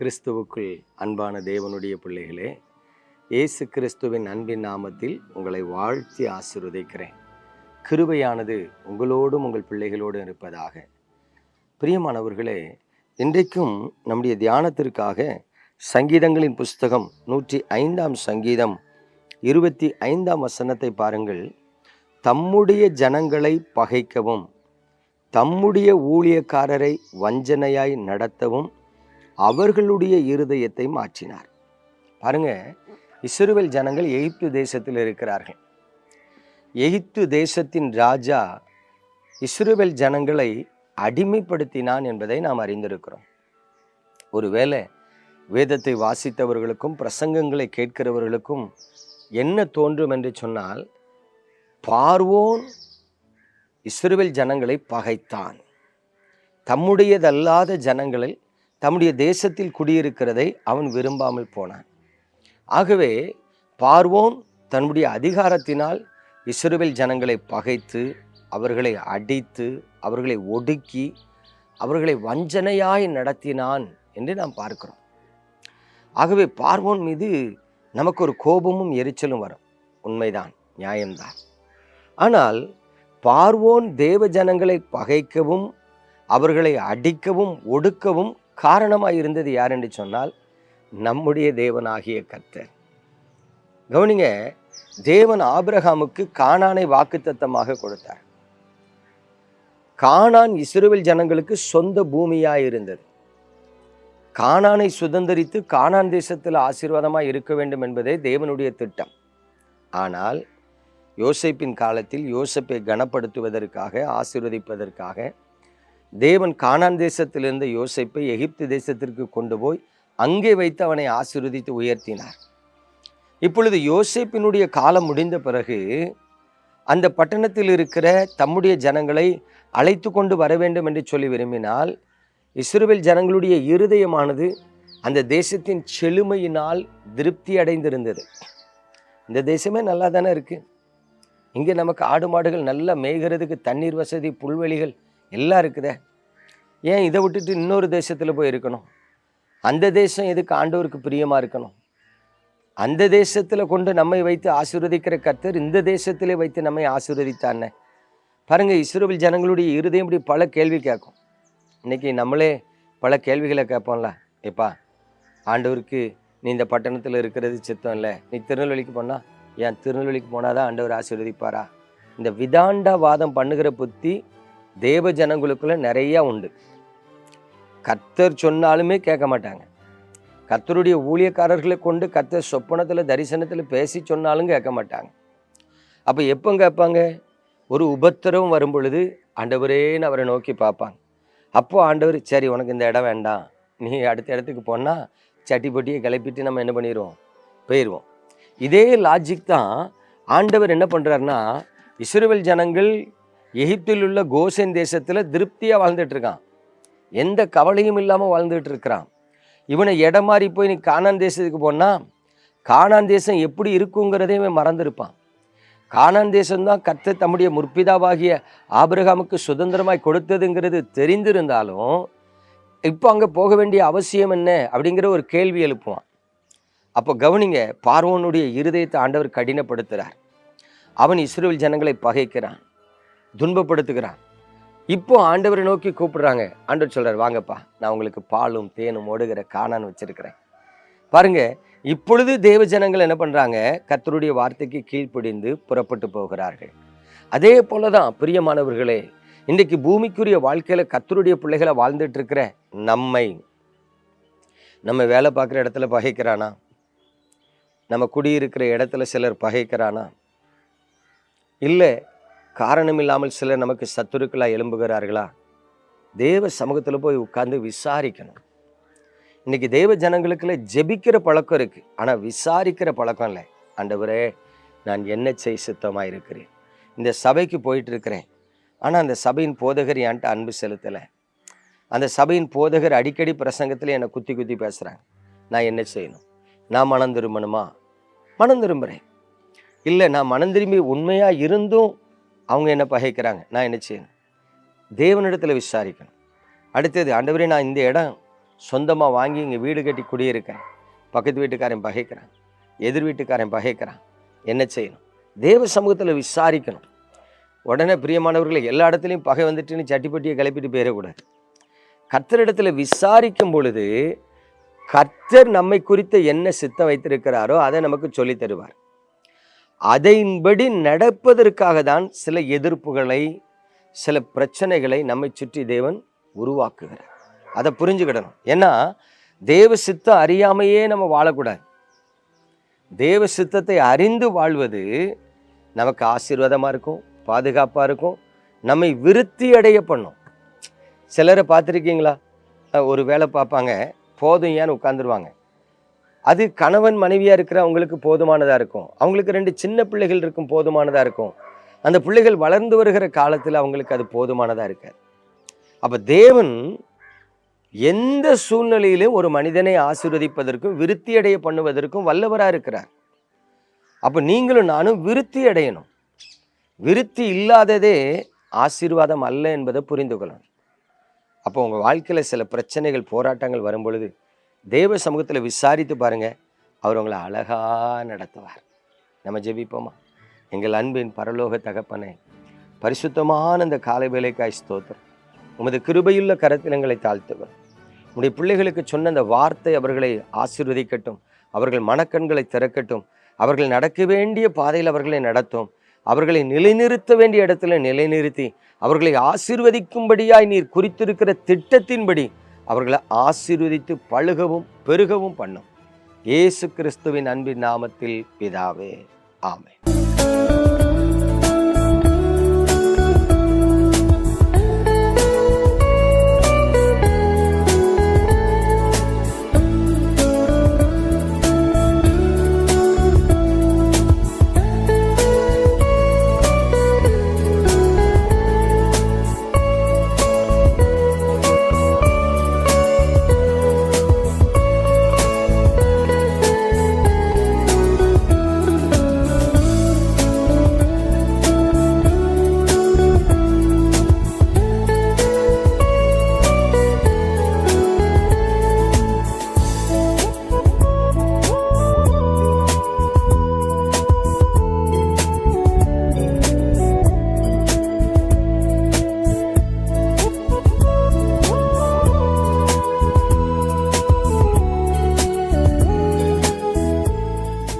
கிறிஸ்துவுக்குள் அன்பான தேவனுடைய பிள்ளைகளே இயேசு கிறிஸ்துவின் அன்பின் நாமத்தில் உங்களை வாழ்த்தி ஆசிர்வதிக்கிறேன். கிருபையானது உங்களோடும் உங்கள் பிள்ளைகளோடும் இருப்பதாக. பிரியமானவர்களே இன்றைக்கும் நம்முடைய தியானத்திற்காக சங்கீதங்களின் புஸ்தகம் நூற்றி ஐந்தாம் சங்கீதம் இருபத்தி ஐந்தாம் வசனத்தை பாருங்கள். தம்முடைய ஜனங்களை பகைக்கவும் தம்முடைய ஊழியக்காரரை வஞ்சனையாய் நடத்தவும் அவர்களுடைய இருதயத்தை மாற்றினார். பாருங்க இஸ்ரேல் ஜனங்கள் எகிப்து தேசத்தில் இருக்கிறார்கள். எகிப்து தேசத்தின் ராஜா இஸ்ரேல் ஜனங்களை அடிமைப்படுத்தினான் என்பதை நாம் அறிந்திருக்கிறோம். ஒருவேளை வேதத்தை வாசித்தவர்களுக்கும் பிரசங்கங்களை கேட்கிறவர்களுக்கும் என்ன தோன்றும் என்று சொன்னால் பார்வோன் இஸ்ரேல் ஜனங்களை பகைத்தான். தம்முடையதல்லாத ஜனங்களில் தம்முடைய தேசத்தில் குடியிருக்கிறதை அவன் விரும்பாமல் போனான். ஆகவே பார்வோன் தன்னுடைய அதிகாரத்தினால் இஸ்ரேல் ஜனங்களை பகைத்து அவர்களை அடித்து அவர்களை ஒடுக்கி அவர்களை வஞ்சனையாய் நடத்தினான் என்று நாம் பார்க்கிறோம். ஆகவே பார்வோன் மீது நமக்கு ஒரு கோபமும் எரிச்சலும் வரும். உண்மைதான் நியாயம்தான். ஆனால் பார்வோன் தேவ ஜனங்களை பகைக்கவும் அவர்களை அடிக்கவும் ஒடுக்கவும் காரணமாக இருந்தது யார் என்று சொன்னால் நம்முடைய தேவனாகிய கர்த்தர். கவனிங்க தேவன் ஆபிரகாமுக்கு காணானை வாக்குத்தத்தமாக கொடுத்தார். காணான் இஸ்ரேல் ஜனங்களுக்கு சொந்த பூமியாக இருந்தது. காணானை சுதந்திரித்து காணான் தேசத்தில் ஆசீர்வாதமாக இருக்க வேண்டும் என்பதே தேவனுடைய திட்டம். ஆனால் யோசைப்பின் காலத்தில் யோசப்பை கனப்படுத்துவதற்காக ஆசீர்வதிப்பதற்காக தேவன் கானான் தேசத்திலிருந்த யோசைப்பை எகிப்து தேசத்திற்கு கொண்டு போய் அங்கே வைத்து அவனை ஆசிர்வதித்து உயர்த்தினார். இப்பொழுது யோசைப்பினுடைய காலம் முடிந்த பிறகு அந்த பட்டணத்தில் இருக்கிற தம்முடைய ஜனங்களை அழைத்து கொண்டு வர வேண்டும் என்று சொல்லி விரும்பினால் இஸ்ரேல் ஜனங்களுடைய இருதயமானது அந்த தேசத்தின் செழுமையினால் திருப்தி அடைந்திருந்தது. இந்த தேசமே நல்லா தானே இருக்குது இங்கே நமக்கு ஆடு மாடுகள் நல்லா மேய்கிறதுக்கு தண்ணீர் வசதி புல்வெளிகள் எல்லாம் இருக்குதே. ஏன் இதை விட்டுட்டு இன்னொரு தேசத்தில் போய் இருக்கணும்? அந்த தேசம் எதுக்கு ஆண்டவருக்கு பிரியமாக இருக்கணும்? அந்த தேசத்தில் கொண்டு நம்மை வைத்து ஆசீர்வதிக்கிற கர்த்தர் இந்த தேசத்திலே வைத்து நம்மை ஆசீர்வதித்தானே? பாருங்க இஸ்ரோவில் ஜனங்களுடைய இருதயம் இப்படி பல கேள்வி கேட்கும். இன்றைக்கி நம்மளே பல கேள்விகளை கேட்போம்ல? எப்பா ஆண்டவருக்கு நீ இந்த பட்டணத்தில் இருக்கிறது சித்தம் இல்லை. நீ திருநெல்வேலிக்கு போனால் ஏன் திருநெல்வேலிக்கு போனாதான் ஆண்டவர் ஆசீர்வதிப்பாரா? இந்த விதாண்டா வாதம் பண்ணுகிற புத்தி தேவ ஜனங்களுக்குள்ள நிறையா உண்டு. கத்தர் சொன்னாலுமே கேட்க மாட்டாங்க. கத்தருடைய ஊழியக்காரர்களை கொண்டு கத்தர் சொப்பனத்தில் தரிசனத்தில் பேசி சொன்னாலும் கேட்க மாட்டாங்க. அப்போ எப்போ கேட்பாங்க? ஒரு உபத்திரவம் வரும் பொழுது ஆண்டவரேன்னு அவரை நோக்கி பார்ப்பாங்க. அப்போது ஆண்டவர் சரி உனக்கு இந்த இடம் வேண்டாம். நீ அடுத்த இடத்துக்கு போனால் சட்டி பொட்டியை கிளப்பிட்டு நம்ம என்ன பண்ணிடுவோம் போயிடுவோம் இதே லாஜிக் தான் ஆண்டவர் என்ன பண்ணுறாருன்னா இஸ்ரேல் ஜனங்கள் எகிப்தில் உள்ள கோசேன் தேசத்தில் திருப்தியாக வாழ்ந்துட்டு இருக்கான் எந்த கவலையும் இல்லாமல் வாழ்ந்துட்டு இருக்கிறான் இவனை இடம் மாறி போய் நீ காணான் தேசத்துக்கு போனால் காணான் தேசம் எப்படி இருக்குங்கிறதே இவன் மறந்துருப்பான். காணான் தேசம்தான் கர்த்தர் தம்முடைய முற்பிதாவாகிய ஆபிரகாமுக்கு சுதந்திரமாய் கொடுத்ததுங்கிறது தெரிந்திருந்தாலும் இப்போ அங்கே போக வேண்டிய அவசியம் என்ன அப்படிங்கிற ஒரு கேள்வி எழுப்புவான். அப்போ கவனிங்க பார்வோனுடைய இருதயத்தை ஆண்டவர் கடினப்படுத்துகிறார் அவன் இஸ்ரேல் ஜனங்களை பகைக்கிறான். துன்பப்படுத்துகிறான். இப்போ ஆண்டவரை நோக்கி கூப்பிடுறாங்க. ஆண்டவர் சொல்றார் வாங்கப்பா நான் உங்களுக்கு பாலும் தேனும் ஓடுகிற காணான்னு வச்சிருக்கிறேன். பாருங்க இப்பொழுது தேவ ஜனங்கள் என்ன பண்றாங்க? கத்தருடைய வார்த்தைக்கு கீழ்ப்படிந்து புறப்பட்டு போகிறார்கள். அதே போலதான் பிரியமானவர்களே இன்றைக்கு பூமிக்குரிய வாழ்க்கையில கத்தருடைய பிள்ளைகளை வாழ்ந்துட்டு இருக்கிற நம்மை நம்ம வேலை பார்க்குற இடத்துல பகைக்கிறானா? நம்ம குடியிருக்கிற இடத்துல சிலர் பகைக்கிறானா? இல்லை காரணம் இல்லாமல் சிலர் நமக்கு சத்துருக்களாக எழும்புகிறார்களா? தேவ சமூகத்தில் போய் உட்கார்ந்து விசாரிக்கணும். இன்னைக்கு தேவ ஜனங்களுக்குள்ள ஜெபிக்கிற பழக்கம் இருக்கு. ஆனால் விசாரிக்கிற பழக்கம் இல்லை. ஆண்டவரே நான் என்ன செய் சுத்தமாக இருக்கிறேன். இந்த சபைக்கு போயிட்டு இருக்கிறேன். ஆனால் அந்த சபையின் போதகர் என்கிட்ட அன்பு செலுத்தலை. அந்த சபையின் போதகர் அடிக்கடி பிரசங்கத்தில் என்னை குத்தி குத்தி பேசுகிறாங்க நான் என்ன செய்யணும்? நான் மனம் திரும்பணுமா? மனம் திரும்புகிறேன் இல்லை நான் மனம் திரும்பி உண்மையாக இருந்தும் அவங்க என்ன பகைக்கிறாங்க? நான் என்ன செய்யணும்? தேவனிடத்தில் விசாரிக்கணும். அடுத்தது ஆண்டவரே நான் இந்த இடம் சொந்தமாக வாங்கி இங்கே வீடு கட்டி குடியிருக்கிறேன் பக்கத்து வீட்டுக்காரன் பகைக்கிறான். எதிர் வீட்டுக்காரன் பகைக்கிறான். என்ன செய்யணும்? தேவ சமூகத்தில் விசாரிக்கணும். உடனே பிரியமானவர்களை எல்லா இடத்துலையும் பகை வந்துட்டுன்னு சட்டிப்பட்டியை கிளப்பிட்டு போயிடக்கூடாது. கர்த்தரிடத்தில் விசாரிக்கும் பொழுது கர்த்தர் நம்மை குறித்த என்ன சித்தம் வைத்திருக்கிறாரோ அதை நமக்கு சொல்லி தருவார். அதையின்படி நடப்பதற்காக தான் சில எதிர்ப்புகளை சில பிரச்சனைகளை நம்மை சுற்றி தேவன் உருவாக்குகிறார். அதை புரிஞ்சுக்கிடணும். ஏன்னா தேவ சித்தம் அறியாமையே நம்ம வாழக்கூடாது. தேவ சித்தத்தை அறிந்து வாழ்வது நமக்கு ஆசீர்வாதமாக இருக்கும் பாதுகாப்பாக இருக்கும் நம்மை விருத்தி அடைய பண்ணும். சிலரை பார்த்துருக்கீங்களா? ஒரு வேலை பார்ப்பாங்க போதும் ஏன்னு உட்காந்துருவாங்க அது கணவன் மனைவியாக இருக்கிற அவங்களுக்கு போதுமானதாக இருக்கும். அவங்களுக்கு ரெண்டு சின்ன பிள்ளைகள் இருக்கும் போதுமானதாக இருக்கும். அந்த பிள்ளைகள் வளர்ந்து வருகிற காலத்தில் அவங்களுக்கு அது போதுமானதாக இருக்காது. அப்போ தேவன் எந்த சூழ்நிலையிலும் ஒரு மனிதனை ஆசீர்வதிப்பதற்கும் விருத்தி அடைய பண்ணுவதற்கும் வல்லவராக இருக்கிறார். அப்போ நீங்களும் நானும் விருத்தி அடையணும். விருத்தி இல்லாததே ஆசீர்வாதம் அல்ல என்பதை புரிந்து கொள்ளணும். அப்போ உங்கள் வாழ்க்கையில் சில பிரச்சனைகள் போராட்டங்கள் வரும் பொழுது தேவ சமூகத்தில் விசாரித்து பாருங்க. அவர் உங்களை அழகாக நடத்துவார். நம்ம ஜெபிப்போமா? எங்கள் அன்பின் பரலோக தகப்பனே பரிசுத்தமான அந்த காலை வேலைக்காய் ஸ்தோத்திரம். உமது கிருபையுள்ள கரத்தில் எங்களை தாழ்த்துவர். உடைய பிள்ளைகளுக்கு சொன்ன அந்த வார்த்தை அவர்களை ஆசீர்வதிக்கட்டும். அவர்கள் மனக்கண்களை திறக்கட்டும். அவர்கள் நடக்க வேண்டிய பாதையில் அவர்களை நடத்தும். அவர்களை நிலைநிறுத்த வேண்டிய இடத்துல நிலைநிறுத்தி அவர்களை ஆசீர்வதிக்கும்படியாய் நீர் குறித்திருக்கிற திட்டத்தின்படி அவர்களை ஆசீர்வதித்து பழுகவும் பெருகவும் பண்ணும். இயேசு கிறிஸ்துவின் அன்பின் நாமத்தில் பிதாவே ஆமை